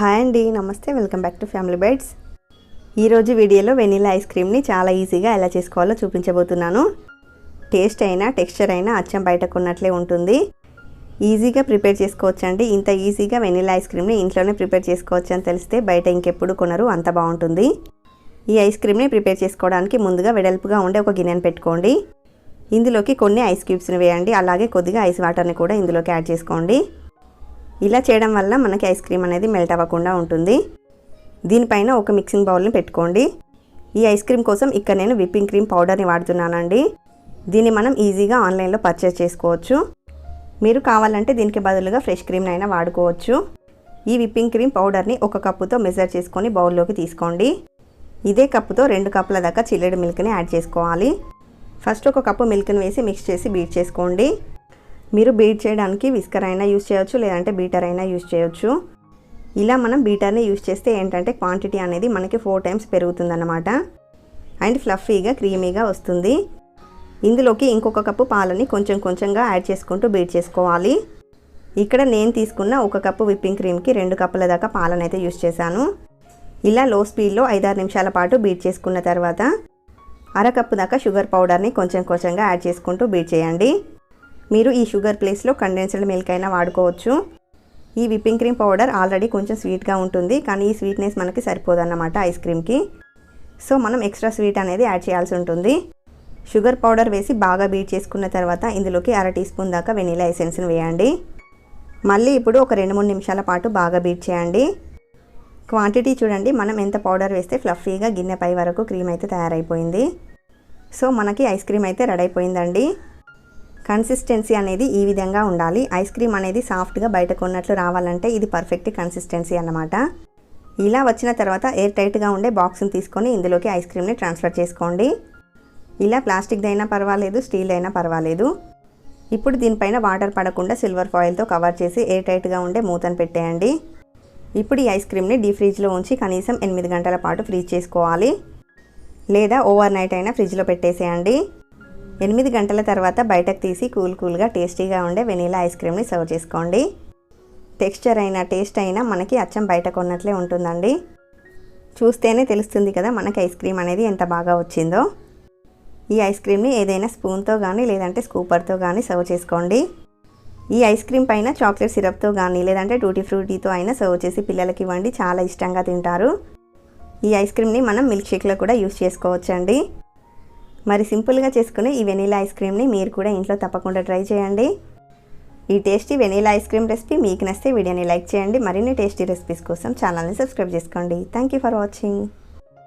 Hi అండి నమస్తే welcome back to family bytes. ఈరోజు వీడియోలో వెనీలా ఐస్ క్రీమ్ని చాలా ఈజీగా ఎలా చేసుకోవాలో చూపించబోతున్నాను. టేస్ట్ అయినా టెక్స్చర్ అయినా అచ్చం బయట కొన్నట్లే ఉంటుంది. ఈజీగా ప్రిపేర్ చేసుకోవచ్చు అండి ఇంత ఈజీగా వెనీలా ఐస్ క్రీమ్ని ఇంట్లోనే ప్రిపేర్ చేసుకోవచ్చు అని తెలిస్తే బయట ఇంకెప్పుడు కొనరు అంత బాగుంటుంది. ఈ ఐస్ క్రీమ్ని ప్రిపేర్ చేసుకోవడానికి ముందుగా వెడల్పుగా ఉండే ఒక గిన్నెను పెట్టుకోండి. ఇందులోకి కొన్ని ఐస్ క్యూబ్స్ని వేయండి. అలాగే కొద్దిగా ఐస్ వాటర్ని కూడా ఇందులోకి యాడ్ చేసుకోండి. ఇలా చేయడం వల్ల మనకి ఐస్ క్రీమ్ అనేది మెల్ట్ అవ్వకుండా ఉంటుంది. దీనిపైన ఒక మిక్సింగ్ బౌల్ని పెట్టుకోండి. ఈ ఐస్ క్రీమ్ కోసం ఇక్కడ నేను విప్పింగ్ క్రీమ్ పౌడర్ని వాడుతున్నానండి. దీన్ని మనం ఈజీగా ఆన్లైన్లో పర్చేస్ చేసుకోవచ్చు. మీరు కావాలంటే దీనికి బదులుగా ఫ్రెష్ క్రీమ్ని అయినా వాడుకోవచ్చు. ఈ విప్పింగ్ క్రీమ్ పౌడర్ని ఒక కప్పుతో మెజర్ చేసుకొని బౌల్లోకి తీసుకోండి. ఇదే కప్పుతో రెండు కప్పుల దాకా చిల్లెడు మిల్క్ని యాడ్ చేసుకోవాలి. ఫస్ట్ ఒక కప్పు మిల్క్ని వేసి మిక్స్ చేసి బీట్ చేసుకోండి. మీరు బీట్ చేయడానికి విస్కర్ అయినా యూస్ చేయొచ్చు లేదంటే బీటర్ అయినా యూస్ చేయొచ్చు. ఇలా మనం బీటర్ని యూస్ చేస్తే ఏంటంటే క్వాంటిటీ అనేది మనకి ఫోర్ టైమ్స్ పెరుగుతుందన్నమాట. అండ్ ఫ్లఫీగా క్రీమీగా వస్తుంది. ఇందులోకి ఇంకొక కప్పు పాలని కొంచెం కొంచెంగా యాడ్ చేసుకుంటూ బీట్ చేసుకోవాలి. ఇక్కడ నేను తీసుకున్న ఒక కప్పు విప్పింగ్ క్రీమ్కి రెండు కప్పుల దాకా పాలను అయితే యూస్ చేశాను. ఇలా లో స్పీడ్లో ఐదారు నిమిషాల పాటు బీట్ చేసుకున్న తర్వాత అరకప్పు దాకా షుగర్ పౌడర్ని కొంచెం కొంచెంగా యాడ్ చేసుకుంటూ బీట్ చేయండి. మీరు ఈ షుగర్ ప్లేస్లో కండెన్స్డ్ మిల్క్ అయినా వాడుకోవచ్చు. ఈ విప్పింగ్ క్రీమ్ పౌడర్ ఆల్రెడీ కొంచెం స్వీట్గా ఉంటుంది కానీ ఈ స్వీట్నెస్ మనకి సరిపోదన్నమాట ఐస్ క్రీమ్కి. సో మనం ఎక్స్ట్రా స్వీట్ అనేది యాడ్ చేయాల్సి ఉంటుంది. షుగర్ పౌడర్ వేసి బాగా బీట్ చేసుకున్న తర్వాత ఇందులోకి అర టీ స్పూన్ దాకా వెనీలా ఎసెన్స్ని వేయండి. మళ్ళీ ఇప్పుడు ఒక రెండు మూడు నిమిషాల పాటు బాగా బీట్ చేయండి. క్వాంటిటీ చూడండి మనం ఎంత పౌడర్ వేస్తే ఫ్లఫీగా గిన్నె పై వరకు క్రీమ్ అయితే తయారైపోయింది. సో మనకి ఐస్ క్రీమ్ అయితే రెడీ అయిపోయిందండి. కన్సిస్టెన్సీ అనేది ఈ విధంగా ఉండాలి. ఐస్ క్రీమ్ అనేది సాఫ్ట్గా బయటకు ఉన్నట్లు రావాలంటే ఇది పర్ఫెక్ట్ కన్సిస్టెన్సీ అన్నమాట. ఇలా వచ్చిన తర్వాత ఎయిర్ టైట్గా ఉండే బాక్స్ని తీసుకొని ఇందులోకి ఐస్ క్రీమ్ని ట్రాన్స్ఫర్ చేసుకోండి. ఇలా ప్లాస్టిక్ది అయినా పర్వాలేదు స్టీల్ అయినా పర్వాలేదు. ఇప్పుడు దీనిపైన వాటర్ పడకుండా సిల్వర్ ఫాయిల్తో కవర్ చేసి ఎయిర్ టైట్గా ఉండే మూతను పెట్టేయండి. ఇప్పుడు ఈ ఐస్ క్రీమ్ని డీ ఫ్రిడ్జ్లో ఉంచి కనీసం ఎనిమిది గంటల పాటు ఫ్రీజ్ చేసుకోవాలి. లేదా ఓవర్ నైట్ అయినా ఫ్రిడ్జ్లో పెట్టేసేయండి. ఎనిమిది గంటల తర్వాత బయటకు తీసి కూల్ కూల్గా టేస్టీగా ఉండే వెనీలా ఐస్ క్రీమ్ని సర్వ్ చేసుకోండి. టెక్స్చర్ అయినా టేస్ట్ అయినా మనకి అచ్చం బయట కొన్నట్లే ఉంటుందండి. చూస్తేనే తెలుస్తుంది కదా మనకి ఐస్ క్రీమ్ అనేది ఎంత బాగా వచ్చిందో. ఈ ఐస్ క్రీమ్ని ఏదైనా స్పూన్తో కానీ లేదంటే స్కూపర్తో కానీ సర్వ్ చేసుకోండి. ఈ ఐస్ క్రీమ్ పైన చాక్లెట్ సిరప్తో కానీ లేదంటే టూటీ ఫ్రూటీతో అయినా సర్వ్ చేసి పిల్లలకి ఇవ్వండి. చాలా ఇష్టంగా తింటారు. ఈ ఐస్ క్రీమ్ని మనం మిల్క్ షేక్లో కూడా యూస్ చేసుకోవచ్చండి. మరి సింపుల్గా చేసుకునే ఈ వెనీలా ఐస్ క్రీమ్ని మీరు కూడా ఇంట్లో తప్పకుండా ట్రై చేయండి. ఈ tasty vanilla ice cream recipe మీకు నచ్చితే వీడియోని లైక్ చేయండి. మరిన్ని టేస్టీ రెసిపీస్ కోసం ఛానల్ని సబ్స్క్రైబ్ చేసుకోండి. Thank you for watching.